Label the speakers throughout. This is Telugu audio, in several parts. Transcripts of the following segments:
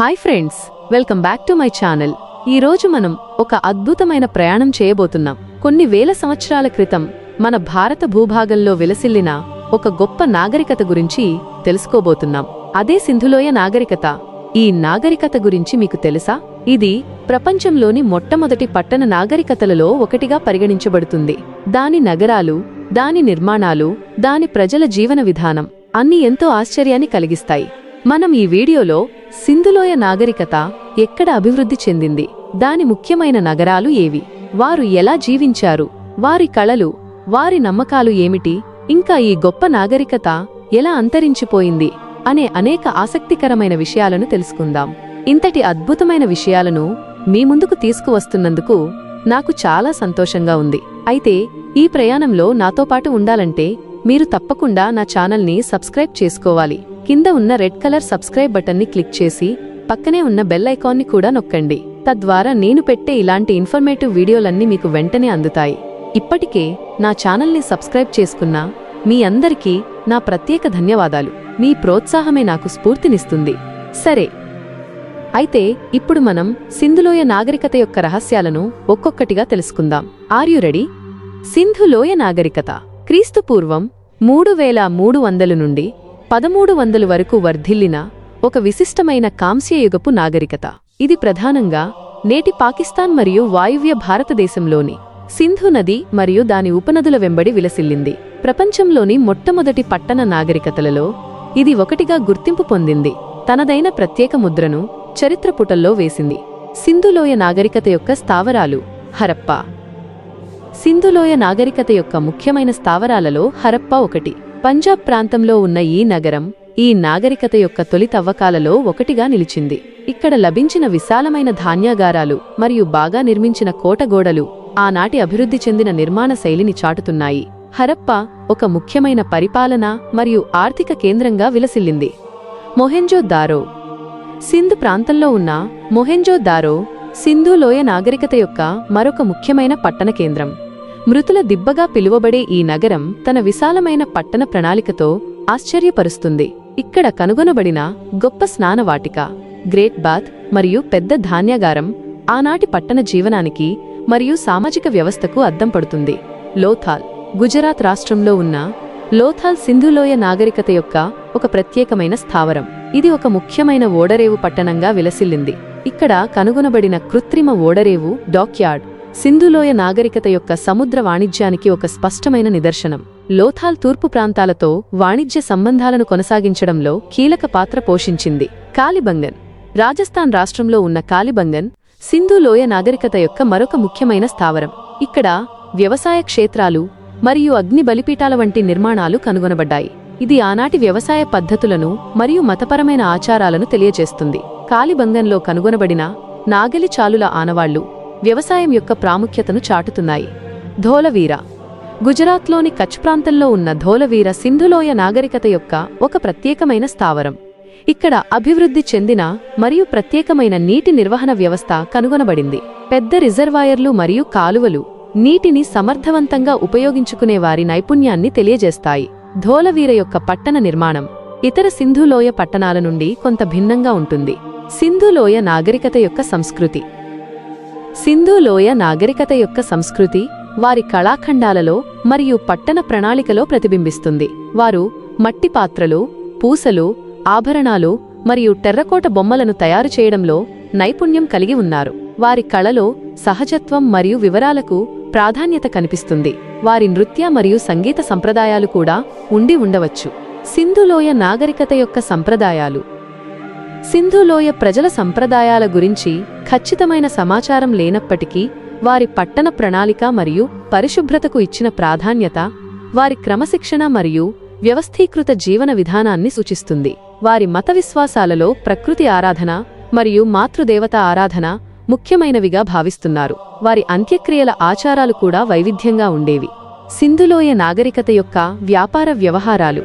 Speaker 1: Hi friends welcome back to my channel. ఈ రోజు మనం ఒక అద్భుతమైన ప్రయాణం చేయబోతున్నాం. కొన్ని వేల సంవత్సరాల క్రితం మన భారత భూభాగంలో విలసిల్లిన ఒక గొప్ప నాగరికత గురించి తెలుసుకోబోతున్నాం. అదే సింధులోయ నాగరికత. ఈ నాగరికత గురించి మీకు తెలుసా? ఇది ప్రపంచంలోని మొట్టమొదటి పట్టణ నాగరికతలలో ఒకటిగా పరిగణించబడుతుంది. దాని నగరాలు దాని నిర్మాణాలు దాని ప్రజల జీవన విధానం అన్ని ఎంతో ఆశ్చర్యాన్ని కలిగిస్తాయి. మనం ఈ వీడియోలో సింధులోయ నాగరికత ఎక్కడ అభివృద్ధి చెందింది? దాని ముఖ్యమైన నగరాలు ఏవి? వారు ఎలా జీవించారు? వారి కళలు వారి నమ్మకాలు ఏమిటి? ఇంకా ఈ గొప్ప నాగరికత ఎలా అంతరించిపోయింది? అనే అనేక ఆసక్తికరమైన విషయాలను తెలుసుకుందాం. ఇంతటి అద్భుతమైన విషయాలను మీ ముందుకు తీసుకువస్తున్నందుకు నాకు చాలా సంతోషంగా ఉంది. అయితే ఈ ప్రయాణంలో నాతో పాటు ఉండాలంటే మీరు తప్పకుండా నా ఛానల్ని సబ్స్క్రైబ్ చేసుకోవాలి. కింద ఉన్న రెడ్ కలర్ సబ్స్క్రైబ్ బటన్ని క్లిక్ చేసి పక్కనే ఉన్న బెల్ ఐకాన్ని కూడా నొక్కండి. తద్వారా నేను పెట్టే ఇలాంటి ఇన్ఫర్మేటివ్ వీడియోలన్నీ మీకు వెంటనే అందుతాయి. ఇప్పటికే నా ఛానల్ని సబ్స్క్రైబ్ చేసుకున్న మీ అందరికీ నా ప్రత్యేక ధన్యవాదాలు. మీ ప్రోత్సాహమే నాకు స్ఫూర్తినిస్తుంది. సరే. అయితే ఇప్పుడు మనం సింధులోయ నాగరికత యొక్క రహస్యాలను ఒక్కొక్కటిగా తెలుసుకుందాం. ఆర్యు రెడీ సింధులోయ నాగరికత క్రీస్తుపూర్వం మూడు వేల మూడు వందలు నుండి పదమూడు వందలు వరకు వర్ధిల్లిన ఒక విశిష్టమైన కాంస్యయుగపు నాగరికత. ఇది ప్రధానంగా నేటి పాకిస్తాన్ మరియు వాయువ్య భారతదేశంలోని సింధు నది మరియు దాని ఉపనదుల వెంబడి విలసిల్లింది. ప్రపంచంలోని మొట్టమొదటి పట్టణ నాగరికతలలో ఇది ఒకటిగా గుర్తింపు పొందింది. తనదైన ప్రత్యేక ముద్రను చరిత్ర పుటల్లో వేసింది. సింధులోయ నాగరికత యొక్క స్థావరాలు హరప్పా. సింధులోయ నాగరికత యొక్క ముఖ్యమైన స్థావరాలలో హరప్ప ఒకటి. పంజాబ్ ప్రాంతంలో ఉన్న ఈ నగరం ఈ నాగరికత యొక్క తొలి తవ్వకాలలో ఒకటిగా నిలిచింది. ఇక్కడ లభించిన విశాలమైన ధాన్యాగారాలు మరియు బాగా నిర్మించిన కోటగోడలు ఆనాటి అభివృద్ధి చెందిన నిర్మాణ శైలిని చాటుతున్నాయి. హరప్ప ఒక ముఖ్యమైన పరిపాలన మరియు ఆర్థిక కేంద్రంగా విలసిల్లింది. మొహెంజో దారో. సింధ్ ప్రాంతంలో ఉన్న మొహెంజో దారో సింధు లోయ నాగరికత యొక్క మరొక ముఖ్యమైన పట్టణ కేంద్రం. మృతుల దిబ్బగా పిలువబడే ఈ నగరం తన విశాలమైన పట్టణ ప్రణాళికతో ఆశ్చర్యపరుస్తుంది. ఇక్కడ కనుగొనబడిన గొప్ప స్నానవాటిక గ్రేట్ బాత్ మరియు పెద్ద ధాన్యాగారం ఆనాటి పట్టణ జీవనానికి మరియు సామాజిక వ్యవస్థకు అద్దం పడుతుంది. లోథాల్ గుజరాత్ రాష్ట్రంలో ఉన్న లోథాల్ సింధులోయ నాగరికత యొక్క ఒక ప్రత్యేకమైన స్థావరం. ఇది ఒక ముఖ్యమైన ఓడరేవు పట్టణంగా విలసిల్లింది. ఇక్కడ కనుగొనబడిన కృత్రిమ ఓడరేవు డాక్యార్డ్ సింధులోయ నాగరికత యొక్క సముద్ర వాణిజ్యానికి ఒక స్పష్టమైన నిదర్శనం. లోథాల్ తూర్పు ప్రాంతాలతో వాణిజ్య సంబంధాలను కొనసాగించడంలో కీలక పాత్ర పోషించింది కాలిబంగన్. రాజస్థాన్ రాష్ట్రంలో ఉన్న కాలిబంగన్ సింధు లోయ నాగరికత యొక్క మరొక ముఖ్యమైన స్థావరం. ఇక్కడ వ్యవసాయ క్షేత్రాలు మరియు అగ్ని బలిపీఠాల వంటి నిర్మాణాలు కనుగొనబడ్డాయి. ఇది ఆనాటి వ్యవసాయ పద్ధతులను మరియు మతపరమైన ఆచారాలను తెలియజేస్తుంది. కాలిబంగన్లో కనుగొనబడిన నాగలి చాలుల ఆనవాళ్ళు వ్యవసాయం యొక్క ప్రాముఖ్యతను చాటుతున్నాయి. ధోలవీర గుజరాత్లోని కచ్ ప్రాంతంలో ఉన్న ధోలవీర సింధులోయ నాగరికత యొక్క ఒక ప్రత్యేకమైన స్థావరం. ఇక్కడ అభివృద్ధి చెందిన మరియు ప్రత్యేకమైన నీటి నిర్వహణ వ్యవస్థ కనుగొనబడింది. పెద్ద రిజర్వాయర్లు మరియు కాలువలు నీటిని సమర్థవంతంగా ఉపయోగించుకునే వారి నైపుణ్యాన్ని తెలియజేస్తాయి. ధోలవీర యొక్క పట్టణ నిర్మాణం ఇతర సింధులోయ పట్టణాల నుండి కొంత భిన్నంగా ఉంటుంది. సింధులోయ నాగరికత యొక్క సంస్కృతి. సింధులోయ నాగరికత యొక్క సంస్కృతి వారి కళాఖండాలలో మరియు పట్టణ ప్రణాళికలో ప్రతిబింబిస్తుంది. వారు మట్టి పాత్రలు పూసలు ఆభరణాలు మరియు టెర్రకోట బొమ్మలను తయారు చేయడంలో నైపుణ్యం కలిగి ఉన్నారు. వారి కళలో సహజత్వం మరియు వివరాలకు ప్రాధాన్యత కనిపిస్తుంది. వారి నృత్య మరియు సంగీత సంప్రదాయాలు కూడా ఉండి ఉండవచ్చు. సింధులోయ నాగరికత యొక్క సంప్రదాయాలు సింధులోయ ప్రజల సంప్రదాయాల గురించి ఖచ్చితమైన సమాచారం లేనప్పటికీ వారి పట్టణ ప్రణాళిక మరియు పరిశుభ్రతకు ఇచ్చిన ప్రాధాన్యత వారి క్రమశిక్షణ మరియు వ్యవస్థీకృత జీవన విధానాన్ని సూచిస్తుంది. వారి మత విశ్వాసాలలో ప్రకృతి ఆరాధన మరియు మాతృదేవత ఆరాధన ముఖ్యమైనవిగా భావిస్తున్నారు. వారి అంత్యక్రియల ఆచారాలు కూడా వైవిధ్యంగా ఉండేవి. సింధులోయ నాగరికత యొక్క వ్యాపార వ్యవహారాలు.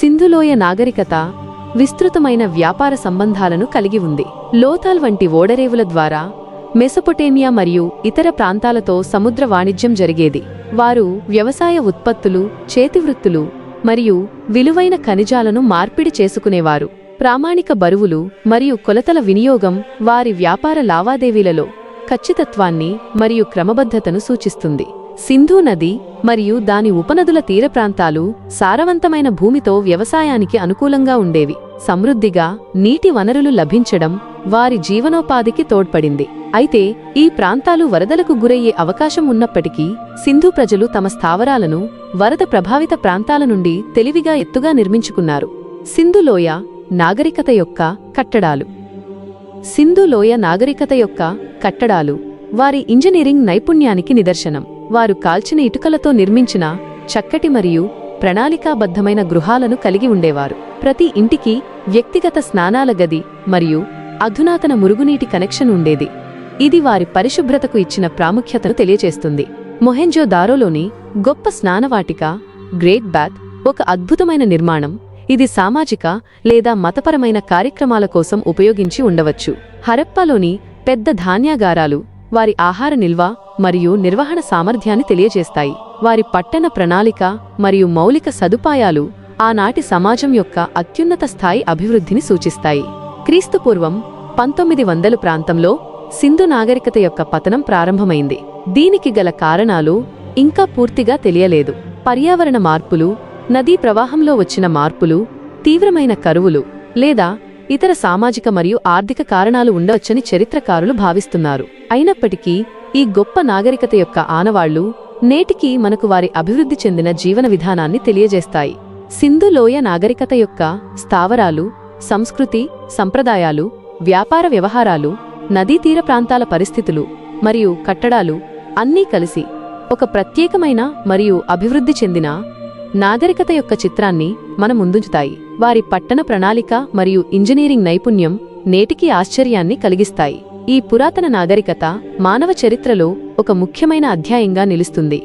Speaker 1: సింధులోయ నాగరికత విస్తృతమైన వ్యాపార సంబంధాలను కలిగి ఉంది. లోతాల్ వంటి ఓడరేవుల ద్వారా మెసపొటేమియా మరియు ఇతర ప్రాంతాలతో సముద్ర వాణిజ్యం జరిగేది. వారు వ్యవసాయ ఉత్పత్తులు చేతివృత్తులు మరియు విలువైన ఖనిజాలను మార్పిడి చేసుకునేవారు. ప్రామాణిక బరువులు మరియు కొలతల వినియోగం వారి వ్యాపార లావాదేవీలలో ఖచ్చితత్వాన్ని మరియు క్రమబద్ధతను సూచిస్తుంది. సింధు నది మరియు దాని ఉపనదుల తీర ప్రాంతాలు సారవంతమైన భూమితో వ్యవసాయానికి అనుకూలంగా ఉండేవి. సమృద్ధిగా నీటి వనరులు లభించడం వారి జీవనోపాధికి తోడ్పడింది. అయితే ఈ ప్రాంతాలు వరదలకు గురయ్యే అవకాశం ఉన్నప్పటికీ సింధు ప్రజలు తమ స్థావరాలను వరద ప్రభావిత ప్రాంతాల నుండి తెలివిగా ఎత్తుగా నిర్మించుకున్నారు. సింధులోయ నాగరికత యొక్క కట్టడాలు. సింధులోయ నాగరికత యొక్క కట్టడాలు వారి ఇంజనీరింగ్ నైపుణ్యానికి నిదర్శనం. వారు కాల్చిన ఇటుకలతో నిర్మించిన చక్కటి మరియు ప్రణాళికాబద్ధమైన గృహాలను కలిగి ఉండేవారు. ప్రతి ఇంటికి వ్యక్తిగత స్నానాల గది మరియు అధునాతన మురుగునీటి కనెక్షన్ ఉండేది. ఇది వారి పరిశుభ్రతకు ఇచ్చిన ప్రాముఖ్యతను తెలియచేస్తుంది మొహెంజో దారోలోని గొప్ప స్నానవాటిక గ్రేట్ బాత్ ఒక అద్భుతమైన నిర్మాణం. ఇది సామాజిక లేదా మతపరమైన కార్యక్రమాల కోసం ఉపయోగించి ఉండవచ్చు. హరప్పాలోని పెద్ద ధాన్యాగారాలు వారి ఆహార నిల్వ మరియు నిర్వహణ సామర్థ్యాన్ని తెలియజేస్తాయి. వారి పట్టణ ప్రణాళిక మరియు మౌలిక సదుపాయాలు ఆనాటి సమాజం యొక్క అత్యున్నత స్థాయి అభివృద్ధిని సూచిస్తాయి. క్రీస్తుపూర్వం పంతొమ్మిది వందలు ప్రాంతంలో సింధు నాగరికత యొక్క పతనం ప్రారంభమైంది. దీనికి గల కారణాలు ఇంకా పూర్తిగా తెలియలేదు. పర్యావరణ మార్పులు నదీ ప్రవాహంలో వచ్చిన మార్పులు తీవ్రమైన కరువులు లేదా ఇతర సామాజిక మరియు ఆర్థిక కారణాలు ఉండవచ్చని చరిత్రకారులు భావిస్తున్నారు. అయినప్పటికీ ఈ గొప్ప నాగరికత యొక్క ఆనవాళ్ళు నేటికి మనకు వారి అభివృద్ధి చెందిన జీవన విధానాన్ని తెలియజేస్తాయి. సింధు లోయ నాగరికత యొక్క స్థావరాలు సంస్కృతి సంప్రదాయాలు వ్యాపార వ్యవహారాలు నదీతీర ప్రాంతాల పరిస్థితులు మరియు కట్టడాలు అన్నీ కలిసి ఒక ప్రత్యేకమైన మరియు అభివృద్ధి చెందిన నాగరికత యొక్క చిత్రాన్ని మన ముందుంచుతాయి. వారి పట్టణ ప్రణాళిక మరియు ఇంజనీరింగ్ నైపుణ్యం నేటికి ఆశ్చర్యాన్ని కలిగిస్తాయి. ఈ పురాతన నాగరికత మానవ చరిత్రలో ఒక ముఖ్యమైన అధ్యాయంగా నిలుస్తుంది.